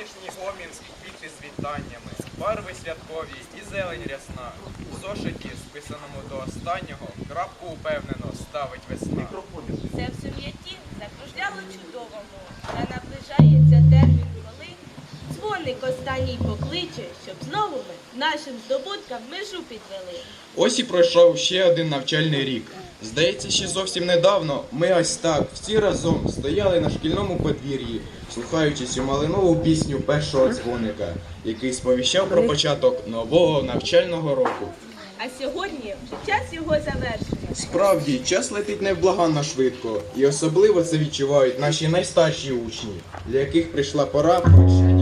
Ранішній гомін квіти з вітаннями, барви святкові і зелень рясна. В зошиті, списаному до останнього, крапку упевнено ставить весна. Це в сум'яті закружляло чудовому, та наближається термін, дзвоник останній покличе, щоб знову ми нашим здобуткам межу підвели. Ось і пройшов ще один навчальний рік. Здається, ще зовсім недавно ми ось так всі разом стояли на шкільному подвір'ї, слухаючи цю малинову пісню першого дзвоника, який сповіщав про початок нового навчального року. А сьогодні вже час його завершення. Справді, час летить невблаганно швидко, і особливо це відчувають наші найстарші учні, для яких прийшла пора прощання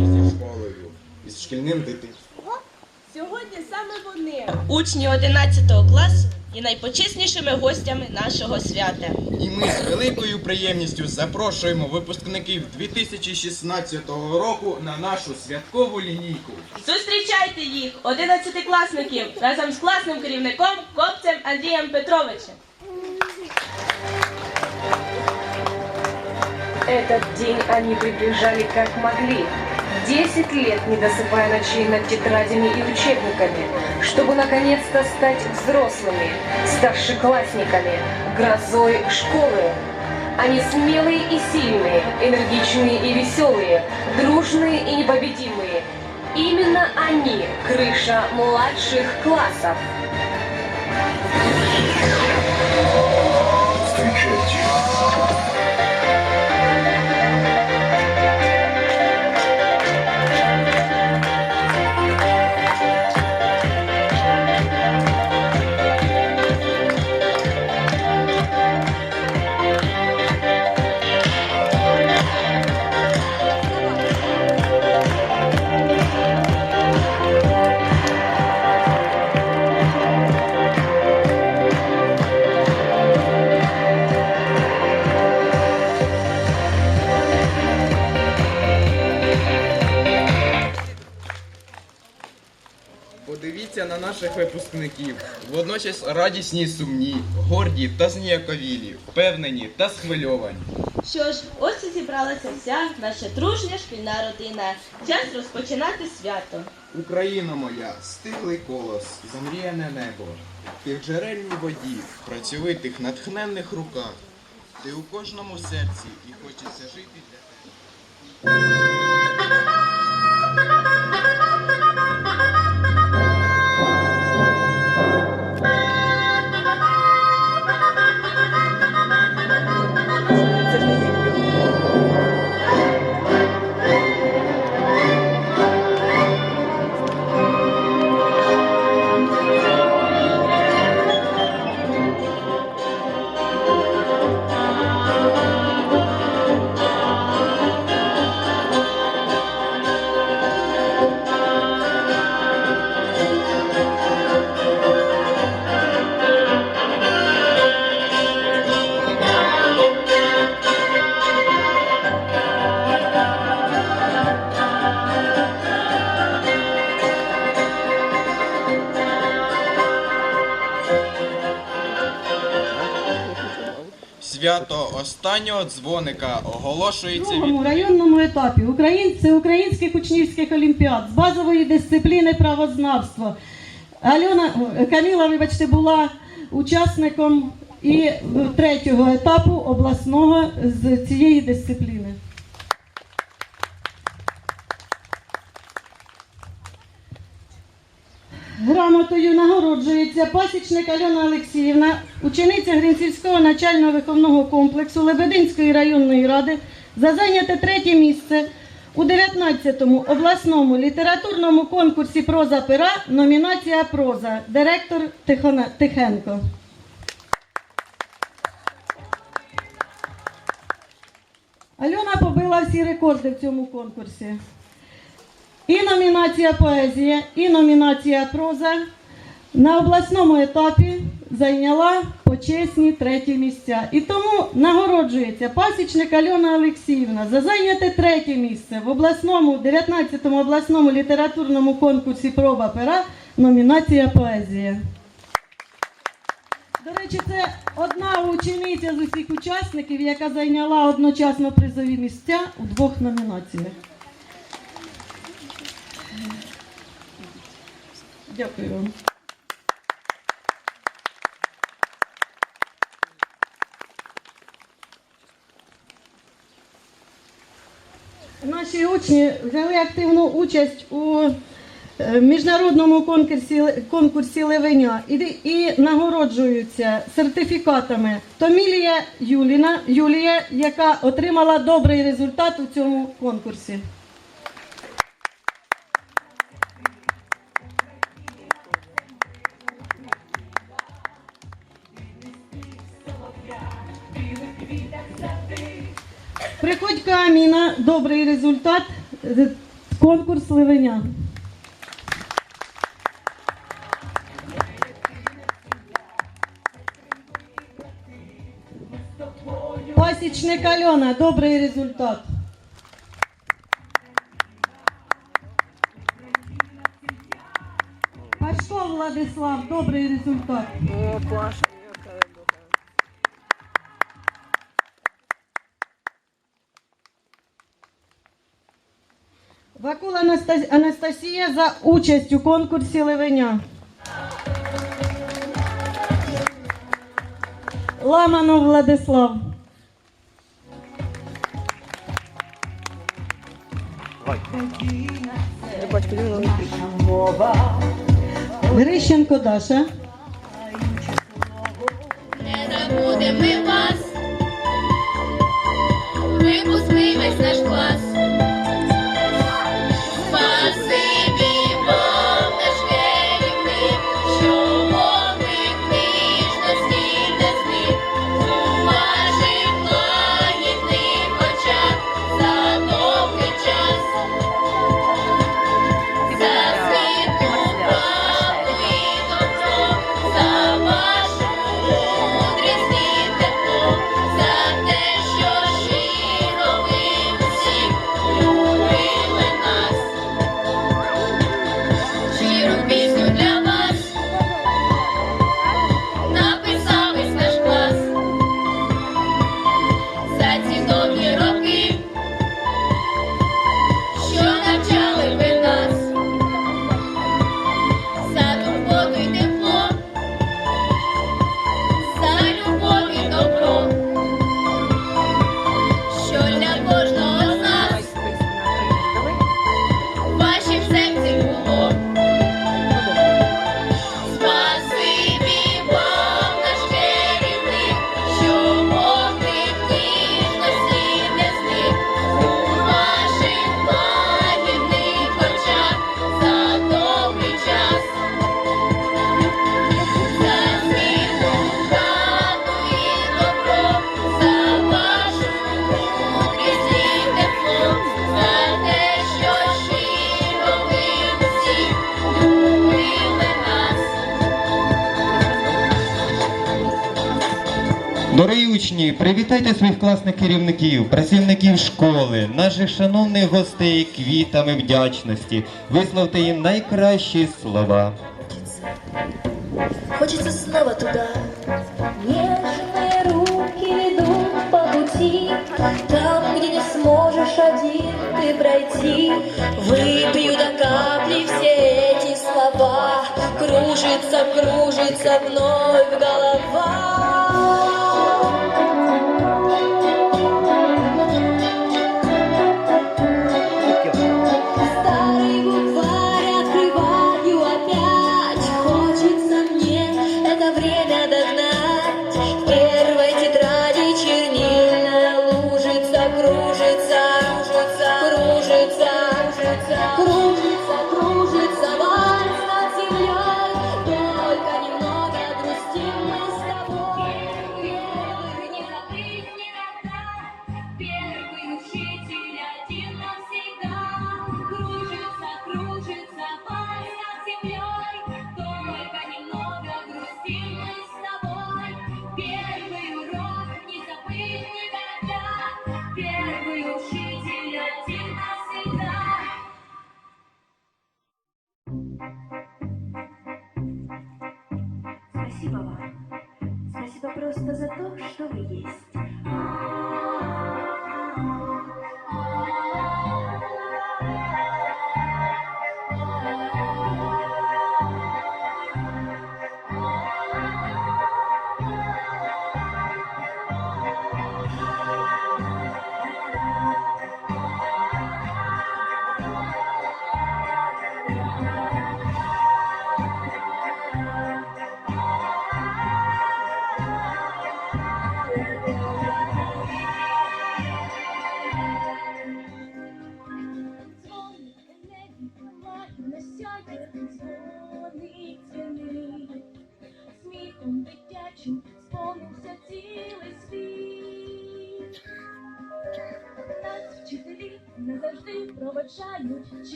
і з шкільним дитинством. Сьогодні саме вони, учні 11 класу, є найпочеснішими гостями нашого свята. І ми з великою приємністю запрошуємо випускників 2016 року на нашу святкову лінійку. Зустрічайте їх, 11-класників, разом з класним керівником Копцем Андрієм Петровичем. Этот день они приближали как могли. Десять лет не досыпая ночей над тетрадями и учебниками, чтобы наконец-то стать взрослыми, старшеклассниками, грозой школы. Они смелые и сильные, энергичные и веселые, дружные и непобедимые. Именно они – крыша младших классов. Подивіться на наших випускників. Водночас радісні і сумні, горді та зніяковілі, впевнені та схвильовані. Що ж, ось і зібралася вся наша дружня шкільна родина. Час розпочинати свято. Україна моя, стиглий колос, замріяне небо. Ти в джерельній воді, в працьовитих, натхненних руках. Ти у кожному серці і хочеться жити для тебе. Свято останнього дзвоника оголошується від другому районному етапі українці українських учнівських олімпіад з базової дисципліни правознавства. Альона Каміла, вибачте, була учасником і третього етапу обласного з цієї дисципліни. Грамотою нагороджується пасічник Альона Олексіївна, учениця Гринцівського навчально-виховного комплексу Лебединської районної ради за зайняте третє місце у 19-му обласному літературному конкурсі Проза пера номінація Проза. Директор Тихенко. Альона побила всі рекорди в цьому конкурсі. І номінація поезія, і номінація проза на обласному етапі зайняла почесні треті місця. І тому нагороджується пасічник Альона Олексіївна за зайняте третє місце в обласному 19-му обласному літературному конкурсі Проба пера номінація поезія. До речі, це одна учениця з усіх учасників, яка зайняла одночасно призові місця у двох номінаціях. Дякую вам. Наші учні взяли активну участь у е, міжнародному конкурсі, конкурсі Левеня і, і нагороджуються сертифікатами Томілія Юліна, Юлія, яка отримала добрий результат у цьому конкурсі. Добрий результат, конкурс Левеня. Пасічник Альона, добрий результат. Пашко Владислав, добрий результат. Вакула Анастас- Анастасія за участь у конкурсі Левеня. Ламанов Владислав. Грищенко Даша. Не забудемо ми вас, випускний весь наш клас. учні, привітайте своїх класних керівників, працівників школи, наших шановних гостей квітами вдячності. Висловте їм найкращі слова. Хочется снова туда. Нежные руки ведут по пути, Там, где не сможешь один ты пройти. Выпью до капли все эти слова, Кружится, кружится вновь голова.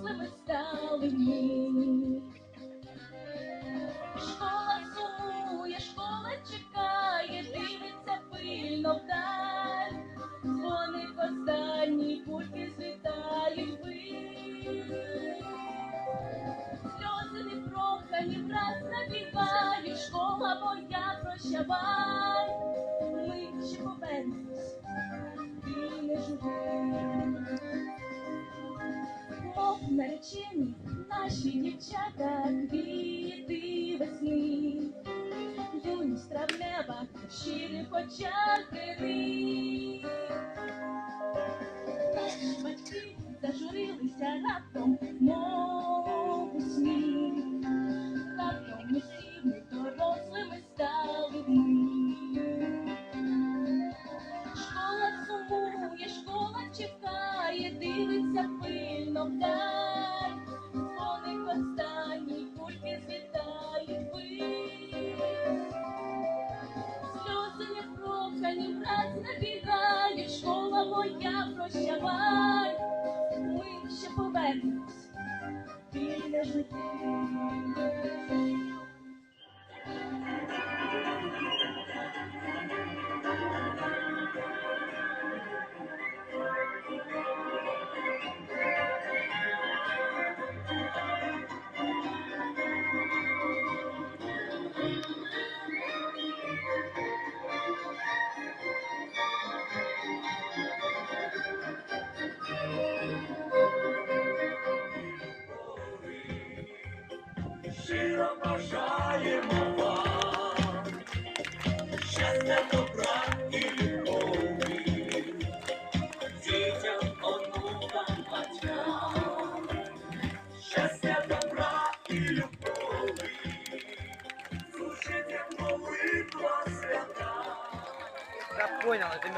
slimmer style than me. наші дівчата, квіти весни, юність травнева, щирі початини. Батьки зажурилися раптом. щиро бажаємо вам, щастя, добра і любові, дітям, онукам, батькам, щастя, добра і любові, слушайте молитва свята. Я понял, это